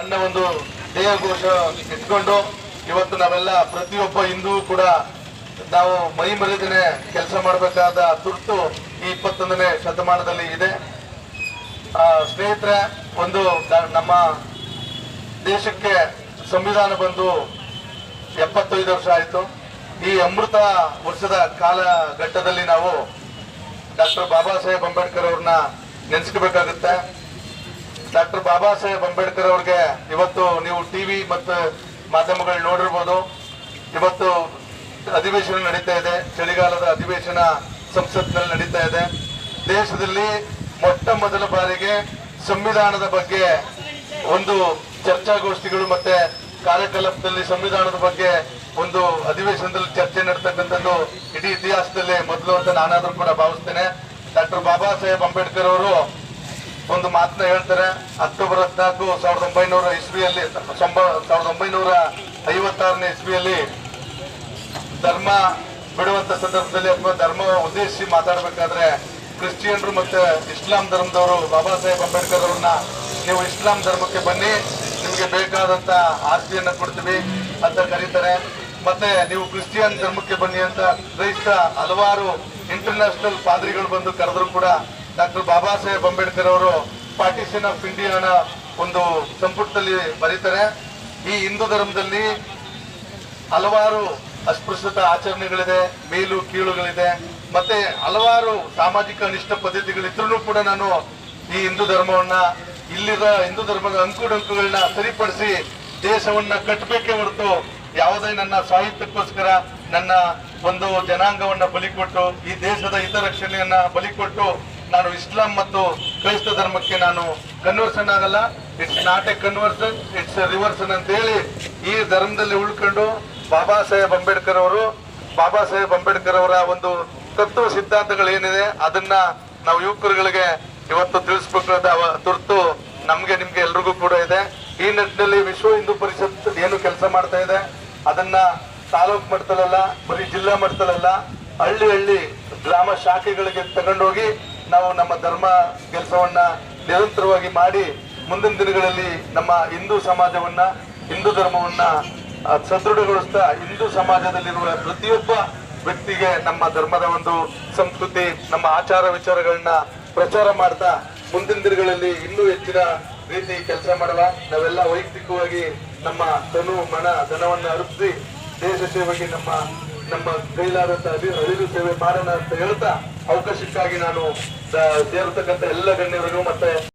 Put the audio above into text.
ಅನ್ನೋ ಒಂದು ದೇಹಘೋಷ ಇಟ್ಕೊಂಡು ಇವತ್ತು ನಾವೆಲ್ಲ ಪ್ರತಿಯೊಬ್ಬ ಹಿಂದೂ ಕೂಡ ನಾವು ಮೈ ಮರೆದನೆ ಕೆಲಸ ಮಾಡಬೇಕಾದ ತುರ್ತು ಈ ಇಪ್ಪತ್ತೊಂದನೇ ಶತಮಾನದಲ್ಲಿ ಇದೆ. ಆ, ಸ್ನೇಹಿತರೆ ಒಂದು ನಮ್ಮ ದೇಶಕ್ಕೆ ಸಂವಿಧಾನ ಬಂದು ಎಪ್ಪತ್ತೈದು ವರ್ಷ ಆಯಿತು. ಈ ಅಮೃತ ವರ್ಷದ ಕಾಲಘಟ್ಟದಲ್ಲಿ ನಾವು ಡಾಕ್ಟರ್ ಬಾಬಾ ಸಾಹೇಬ್ ಅಂಬೇಡ್ಕರ್ ಅವ್ರನ್ನ ನೆನೆಸ್ಕೋಬೇಕಾಗುತ್ತೆ. ಡಾಕ್ಟರ್ ಬಾಬಾ ಸಾಹೇಬ್ ಅಂಬೇಡ್ಕರ್ ಅವ್ರಿಗೆ ಇವತ್ತು ನೀವು ಟಿವಿ ಮತ್ತು ಮಾಧ್ಯಮಗಳು ನೋಡಿರ್ಬೋದು. ಇವತ್ತು ಅಧಿವೇಶನ ನಡೀತಾ ಇದೆ. ಚಳಿಗಾಲದ ಅಧಿವೇಶನ ಸಂಸತ್ನಲ್ಲಿ ನಡೀತಾ ಇದೆ. ದೇಶದಲ್ಲಿ ಮೊಟ್ಟ ಮೊದಲ ಬಾರಿಗೆ ಸಂವಿಧಾನದ ಬಗ್ಗೆ ಒಂದು ಚರ್ಚಾಗೋಷ್ಠಿಗಳು ಮತ್ತೆ ಕಾರ್ಯಕಲಾಪದಲ್ಲಿ ಸಂವಿಧಾನದ ಬಗ್ಗೆ ಒಂದು ಅಧಿವೇಶನದಲ್ಲಿ ಚರ್ಚೆ ನಡೆತಕ್ಕಂಥದ್ದು ಇಡೀ ಇತಿಹಾಸದಲ್ಲೇ ಮೊದಲು ಅಂತ ನಾನಾದ್ರೂ ಕೂಡ ಭಾವಿಸ್ತೇನೆ. ಡಾಕ್ಟರ್ ಬಾಬಾ ಸಾಹೇಬ್ ಅಂಬೇಡ್ಕರ್ ಅವರು ಒಂದು ಮಾತನ್ನ ಹೇಳ್ತಾರೆ ಅಕ್ಟೋಬರ್ ಹದಿನಾಲ್ಕು ಸಾವಿರದ ಒಂಬೈನೂರ ಇಸ್ವಿಯಲ್ಲಿ ಸಾವಿರದ ಒಂಬೈನೂರ ಐವತ್ತಾರನೇ ಇಸ್ವಿಯಲ್ಲಿ ಧರ್ಮ ಬಿಡುವಂತ ಸಂದರ್ಭದಲ್ಲಿ ಅಥವಾ ಧರ್ಮ ಉದ್ದೇಶಿಸಿ ಮಾತಾಡಬೇಕಾದ್ರೆ ಕ್ರಿಶ್ಚಿಯನ್ರು ಮತ್ತೆ ಇಸ್ಲಾಂ ಧರ್ಮದವರು ಬಾಬಾ ಸಾಹೇಬ್ ಅಂಬೇಡ್ಕರ್ ಅವ್ರನ್ನ ನೀವು ಇಸ್ಲಾಂ ಧರ್ಮಕ್ಕೆ ಬನ್ನಿ, ನಿಮಗೆ ಬೇಕಾದಂತ ಆಸ್ತಿಯನ್ನು ಕೊಡ್ತೀವಿ ಅಂತ ಕರೀತಾರೆ. ಮತ್ತೆ ನೀವು ಕ್ರಿಶ್ಚಿಯನ್ ಧರ್ಮಕ್ಕೆ ಬನ್ನಿ ಅಂತ ಕ್ರೈಸ್ತ ಹಲವಾರು ಇಂಟರ್ನ್ಯಾಷನಲ್ ಪಾದ್ರಿಗಳು ಬಂದು ಕರೆದ್ರು ಕೂಡ ಡಾಕ್ಟರ್ ಬಾಬಾ ಸಾಹೇಬ್ ಅಂಬೇಡ್ಕರ್ ಅವರು ಪಾರ್ಟಿಷನ್ ಆಫ್ ಇಂಡಿಯಾನ ಒಂದು ಸಂಪುಟದಲ್ಲಿ ಬರೀತಾರೆ. ಈ ಹಿಂದೂ ಧರ್ಮದಲ್ಲಿ ಹಲವಾರು ಅಸ್ಪೃಶ್ಯತ ಆಚರಣೆಗಳಿದೆ, ಮೇಲು ಕೀಳುಗಳಿದೆ, ಮತ್ತೆ ಹಲವಾರು ಸಾಮಾಜಿಕ ಅನಿಷ್ಟ ಪದ್ಧತಿಗಳಿದ್ರೂ ಕೂಡ ನಾನು ಈ ಹಿಂದೂ ಧರ್ಮವನ್ನ, ಇಲ್ಲಿರೋ ಹಿಂದೂ ಧರ್ಮದ ಅಂಕುಡಂಕುಗಳನ್ನ ಸರಿಪಡಿಸಿ ದೇಶವನ್ನ ಕಟ್ಟಬೇಕೇ ಹೊರತು ಯಾವುದೇ ನನ್ನ ಸಾಹಿತ್ಯಕ್ಕೋಸ್ಕರ ನನ್ನ ಒಂದು ಜನಾಂಗವನ್ನ ಬಲಿಕೊಟ್ಟು ಈ ದೇಶದ ಹಿತರಕ್ಷಣೆಯನ್ನ ಬಲಿಕೊಟ್ಟು ನಾನು ಇಸ್ಲಾಂ ಮತ್ತು ಕ್ರೈಸ್ತ ಧರ್ಮಕ್ಕೆ ನಾನು ಕನ್ವರ್ಸನ್ ಆಗಲ್ಲ. It's not a conversion it's reversion ಅಂತ ಹೇಳಿ ಈ ಧರ್ಮದಲ್ಲಿ ಉಳ್ಕೊಂಡು ಬಾಬಾ ಸಾಹೇಬ್ ಅಂಬೇಡ್ಕರ್ ಅವರು, ಬಾಬಾ ಸಾಹೇಬ್ ಅಂಬೇಡ್ಕರ್ ಅವರ ಒಂದು ತತ್ವ ಸಿದ್ಧಾಂತಗಳು ಏನಿದೆ, ಅದನ್ನ ನಾವು ಯುವಕರುಗಳಿಗೆ ಇವತ್ತು ತಿಳಿಸ್ಬೇಕಾದ ತುರ್ತು ನಮ್ಗೆ, ನಿಮ್ಗೆ ಎಲ್ರಿಗೂ ಕೂಡ ಇದೆ. ಈ ನಿಟ್ಟಿನಲ್ಲಿ ವಿಶ್ವ ಹಿಂದೂ ಪರಿಷತ್ ಏನು ಕೆಲಸ ಮಾಡ್ತಾ ಇದೆ, ಅದನ್ನ ತಾಲೂಕ್ ಮಟ್ಟದಲ್ಲ, ಬರೀ ಜಿಲ್ಲಾ ಮಟ್ಟದಲ್ಲ, ಹಳ್ಳಿ ಹಳ್ಳಿ ಗ್ರಾಮ ಶಾಖೆಗಳಿಗೆ ತಗೊಂಡೋಗಿ ನಾವು ನಮ್ಮ ಧರ್ಮ ಕೆಲಸವನ್ನ ನಿರಂತರವಾಗಿ ಮಾಡಿ ಮುಂದಿನ ದಿನಗಳಲ್ಲಿ ನಮ್ಮ ಹಿಂದೂ ಸಮಾಜವನ್ನ, ಹಿಂದೂ ಧರ್ಮವನ್ನ ಸದೃಢಗೊಳಿಸ್ತಾ ಹಿಂದೂ ಸಮಾಜದಲ್ಲಿರುವ ಪ್ರತಿಯೊಬ್ಬ ವ್ಯಕ್ತಿಗೆ ನಮ್ಮ ಧರ್ಮದ ಒಂದು ಸಂಸ್ಕೃತಿ, ನಮ್ಮ ಆಚಾರ ವಿಚಾರಗಳನ್ನ ಪ್ರಚಾರ ಮಾಡ್ತಾ ಮುಂದಿನ ದಿನಗಳಲ್ಲಿ ಇನ್ನೂ ಹೆಚ್ಚಿನ ರೀತಿ ಕೆಲಸ ಮಾಡಲ್ಲ ನಾವೆಲ್ಲ ವೈಯಕ್ತಿಕವಾಗಿ ನಮ್ಮ ತನು ಮನ, ಧನವನ್ನ ಅರ್ಪಿಸಿ ದೇಶ ಸೇವೆಗೆ ನಮ್ಮ ನಮ್ಮ ಕೈಲಾದಂತ ಅರಿವು ಸೇವೆ ಮಾಡೋಣ ಅಂತ ಹೇಳ್ತಾ ಅವಕಾಶಕ್ಕಾಗಿ ನಾನು ಸೇರತಕ್ಕಂಥ ಎಲ್ಲ ಗಣ್ಯರಿಗೂ ಮತ್ತೆ